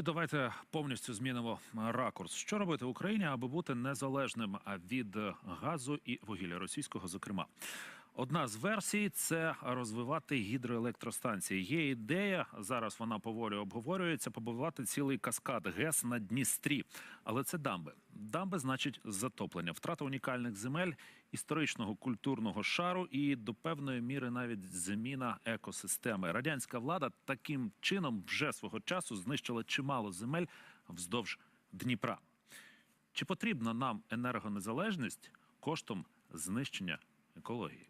і давайте повністю змінимо ракурс. Що робити Україні, аби бути незалежним від газу і вугілля російського, зокрема. Одна з версій це розвивати гідроелектростанції. Є ідея зараз. Вона поволі обговорюється. Побудувати цілий каскад ГЕС на Дністрі, але це дамби. Дамби значить затоплення, втрата унікальних земель, історичного культурного шару і до певної міри навіть зміна екосистеми. Радянська влада таким чином вже свого часу знищила чимало земель вздовж Дніпра. Чи потрібна нам енергонезалежність коштом знищення екології?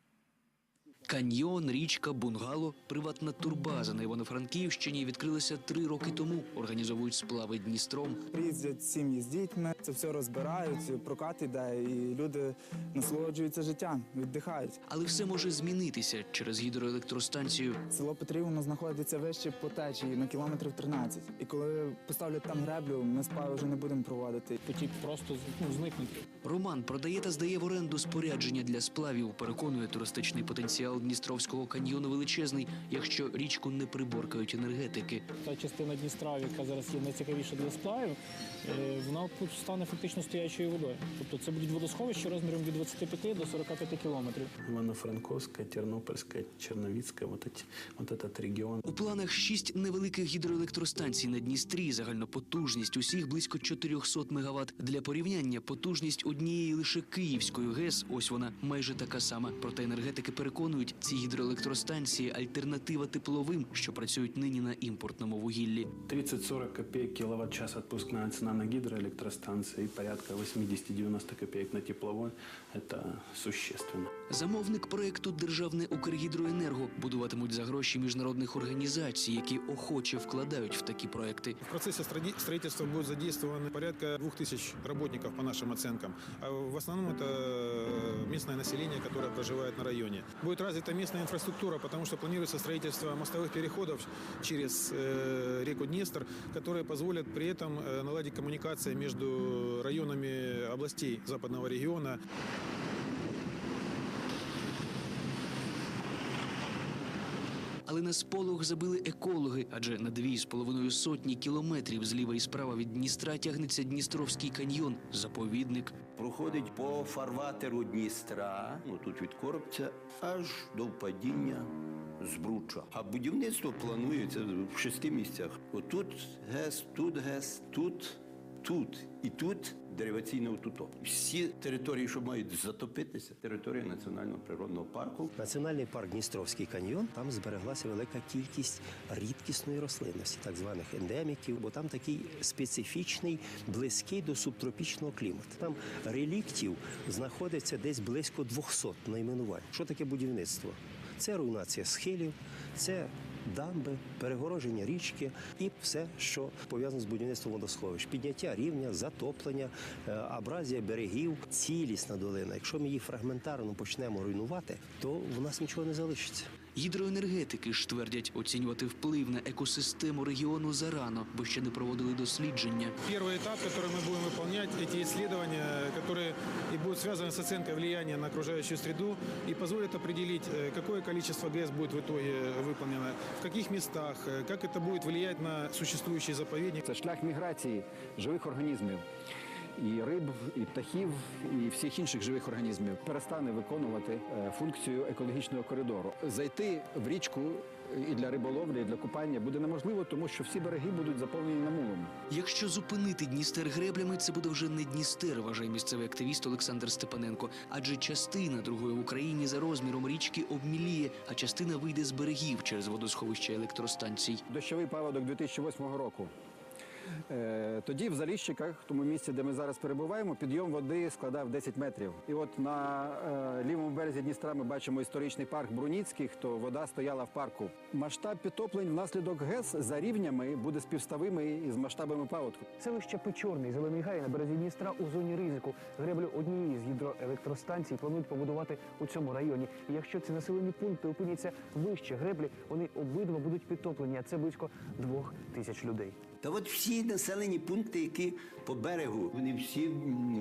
Каньйон, річка, бунгало, приватна турбаза на Івано-Франківщині відкрилася три роки тому. Організовують сплави Дністром. Приїздять сім'ї з дітьми, це все розбирають, прокат іде, і люди насолоджуються життям, віддихають. Але все може змінитися через гідроелектростанцію. Село Петрівно знаходиться вище по течії на кілометрів 13. І коли поставлять там греблю, ми спа вже не будемо проводити. потік просто ну, зникнути. Роман продає та здає в оренду спорядження для сплавів. Переконує, туристичний потенціал Дністровського каньйону величезний, якщо річку не приборкають енергетики. Та частина Дністра, яка зараз є найцікавіша для сплавів, е, вона стане фактично стоячою водою. Тобто це будуть водосховища розміром від 25 до 45 кілометрів. Черновицкая, вот, эти, вот этот регион. У планах шість невеликих гідроелектростанцій на Дністрі. Загальна потужність усіх близько 400 мегаватт. Для порівняння потужність однієї лише Київської ГЕС. Ось вона майже така сама. Проте енергетики переконують, ці гідроелектростанції альтернатива тепловим, що працюють нині на імпортному вугіллі. 30-40 копійок кіловат час відпускна цена на гідроелектростанції і порядка 80-90 копійок на тепловий – це существенно. Замовник проекту Державне Укргідроенерго будуватимуть за гроші міжнародних організацій, які охоче вкладають в такі проекти. В процессе строди- строительства будет задействовано порядка двух тысяч работников, по нашим оценкам. А в основном это местное население, которое проживает на районе. Будет развита местная инфраструктура, потому что планируется строительство мостовых переходов через э, реку Днестр, которые позволят при этом э, наладить коммуникации между районами областей западного региона. Але на сполох забили екологи, адже на дві з половиною сотні кілометрів зліва і справа від Дністра тягнеться Дністровський каньйон, заповідник. проходить по фарватеру Дністра, ну тут від Коробця, аж до впадіння Збруча. А будівництво планується в шести місцях. Отут ГЕС, тут ГЕС, тут, тут і тут дереваційне отуто. Всі території, що мають затопитися, територія національного природного парку. Національний парк Дністровський каньйон. Там збереглася велика кількість рідкісної рослинності, так званих ендеміків, бо там такий специфічний, близький до субтропічного клімату. Там реліктів знаходиться десь близько 200 найменувань. Що таке будівництво? Це руйнація схилів, це дамби, перегородження річки і все, що пов'язано з будівництвом водосховищ, підняття рівня, затоплення, е, абразія берегів, цілісна долина. Якщо ми її фрагментарно почнемо руйнувати, то в нас нічого не залишиться. Гідроенергетики ж твердять, оцінювати вплив на екосистему регіону зарано, бо ще не проводили дослідження. Первый этап, который мы будем выполнять, эти исследования, которые и будут связаны с оценкой влияния на окружающую среду и позволят определить, э, какое количество ГЭС будет в итоге выполнено, в каких местах, э, как это будет влиять на существующий заповедник. Це шлях міграції живих організмів. І риб, і птахів, і всіх інших живих організмів перестане виконувати е, функцію екологічного коридору. Зайти в річку і для риболовлі, і для купання буде неможливо, тому що всі береги будуть заповнені намулом. Якщо зупинити Дністер греблями, це буде вже не Дністер, вважає місцевий активіст Олександр Степаненко. Адже частина другої в Україні за розміром річки обміліє, а частина вийде з берегів через водосховища електростанцій. Дощовий паводок 2008 року. Е, Тоді в Заліщиках, в тому місці, де ми зараз перебуваємо, підйом води складав 10 метрів. І от на е, лівому березі Дністра ми бачимо історичний парк Бруніцьких, то вода стояла в парку. Масштаб підтоплень внаслідок ГЕС за рівнями буде співставимий із масштабами паводку. Селище Печорний, Зелений Гай на березі Дністра у зоні ризику. Греблю однієї з гідроелектростанцій планують побудувати у цьому районі. І якщо ці населені пункти опиняться вище греблі, вони обидва будуть підтоплені. А це близько двох тисяч людей. Та от всі населені пункти, які по берегу, вони всі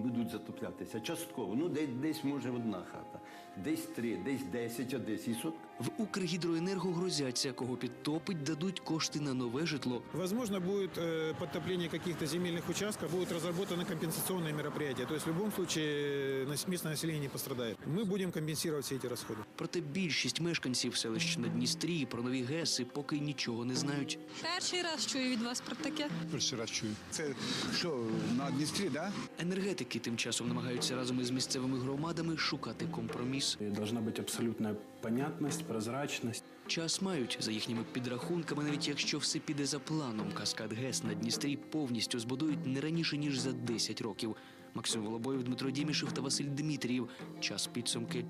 будуть затоплятися. Частково. Ну, десь, десь може одна хата, десь три, десь десять, а десь і сотка. В Укргідроенерго грозяться, кого підтопить, дадуть кошти на нове житло. Возможно, будет э, подтопление каких-то земельных участков, будут разработаны компенсационные мероприятия. То есть в любом случае э, нас- местное население не пострадает. Мы будем компенсировать все эти расходы. Проте більшість мешканців селищ на Дністрі про нові ГЕСи поки нічого не знають. Перший раз чую від вас про таке. Перший раз чую. Це що, на Дністрі, да? Енергетики тим часом намагаються разом із місцевими громадами шукати компроміс. И должна быть абсолютная понятность, прозрачность. Час мають за їхніми підрахунками, навіть якщо все піде за планом. Каскад ГЕС на Дністрі повністю збудують не раніше ніж за 10 років. Максим Волобоєв, Дмитро Дімішев та Василь Дмитрієв. Час підсумки.